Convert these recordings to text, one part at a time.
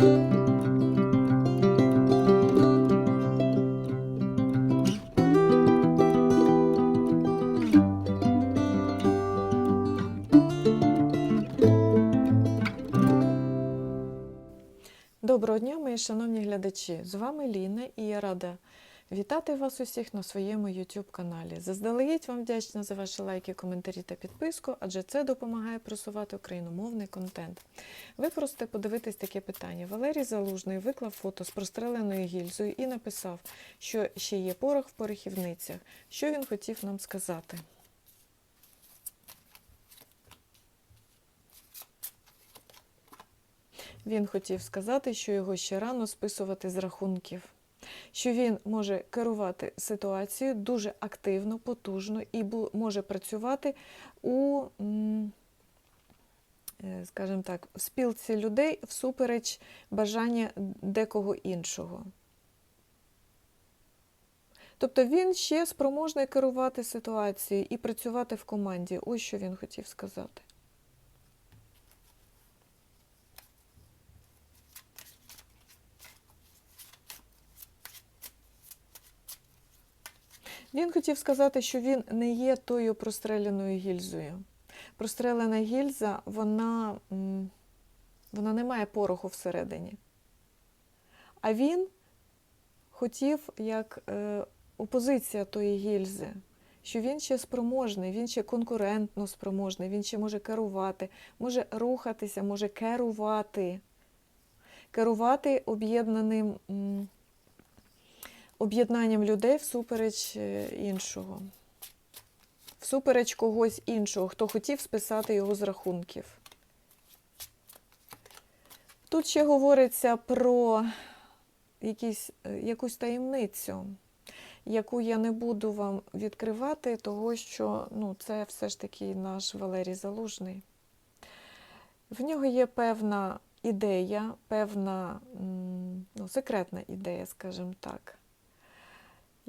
Доброго дня, мої шановні глядачі! З вами Ліна і я рада вітати вас усіх на своєму YouTube каналі. Заздалегідь вам вдячна за ваші лайки, коментарі та підписку, адже це допомагає просувати україномовний контент. Ви просто подивитесь таке питання. Валерій Залужний виклав фото з простреленою гільзою і написав, що ще є порох в порохівницях. Що він хотів нам сказати? Він хотів сказати, що його ще рано списувати з рахунків, що він може керувати ситуацією дуже активно, потужно і може працювати у, е, скажімо так, спілці людей всупереч бажання декого іншого. Тобто він ще спроможний керувати ситуацією і працювати в команді. Ось що він хотів сказати. Він хотів сказати, що він не є тою простреленою гільзою. Прострелена гільза, вона, вона не має пороху всередині. А він хотів як е, опозиція тої гільзи, що він ще спроможний, він ще конкурентно спроможний, він ще може керувати, може рухатися, може керувати. Керувати об'єднаним. Об'єднанням людей всупереч е, іншого, всупереч когось іншого, хто хотів списати його з рахунків. Тут ще говориться про якісь, е, якусь таємницю, яку я не буду вам відкривати, того що ну, це все ж таки наш Валерій Залужний. В нього є певна ідея, певна ну, секретна ідея, скажімо так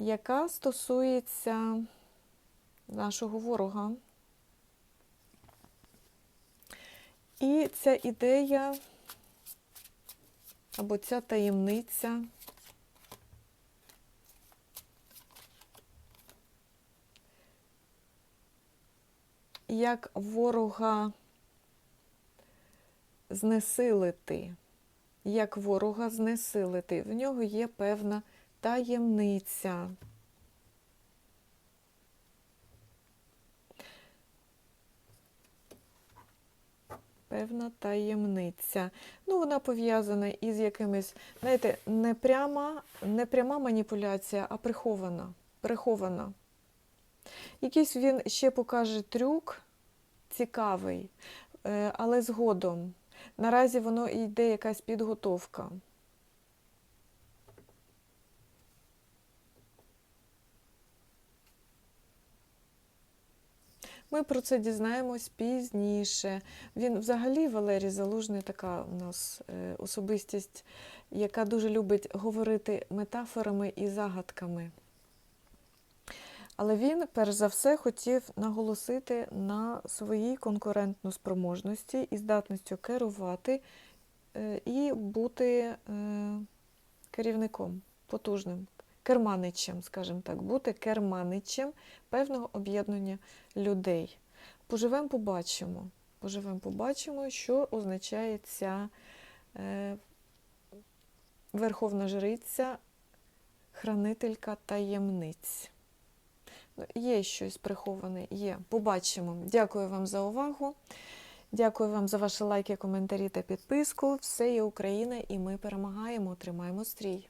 яка стосується нашого ворога. І ця ідея або ця таємниця як ворога знесилити, як ворога знесилити. В нього є певна таємниця. Певна таємниця. Ну, вона пов'язана із якимись, знаєте, не пряма, не пряма маніпуляція, а прихована. прихована. Якийсь він ще покаже трюк цікавий, е, але згодом. Наразі воно йде якась підготовка. Ми про це дізнаємось пізніше. Він взагалі, Валерій Залужний, така у нас е, особистість, яка дуже любить говорити метафорами і загадками. Але він, перш за все, хотів наголосити на своїй конкурентну спроможності і здатністю керувати е, і бути е, керівником потужним, керманичем, скажімо так, бути керманичем певного об'єднання людей. Поживемо, побачимо. Поживемо, побачимо, що означає ця е, верховна жриця, хранителька таємниць. Ну, Є щось приховане, є. Побачимо. Дякую вам за увагу. Дякую вам за ваші лайки, коментарі та підписку. Все є Україна, і ми перемагаємо. Тримаємо стрій.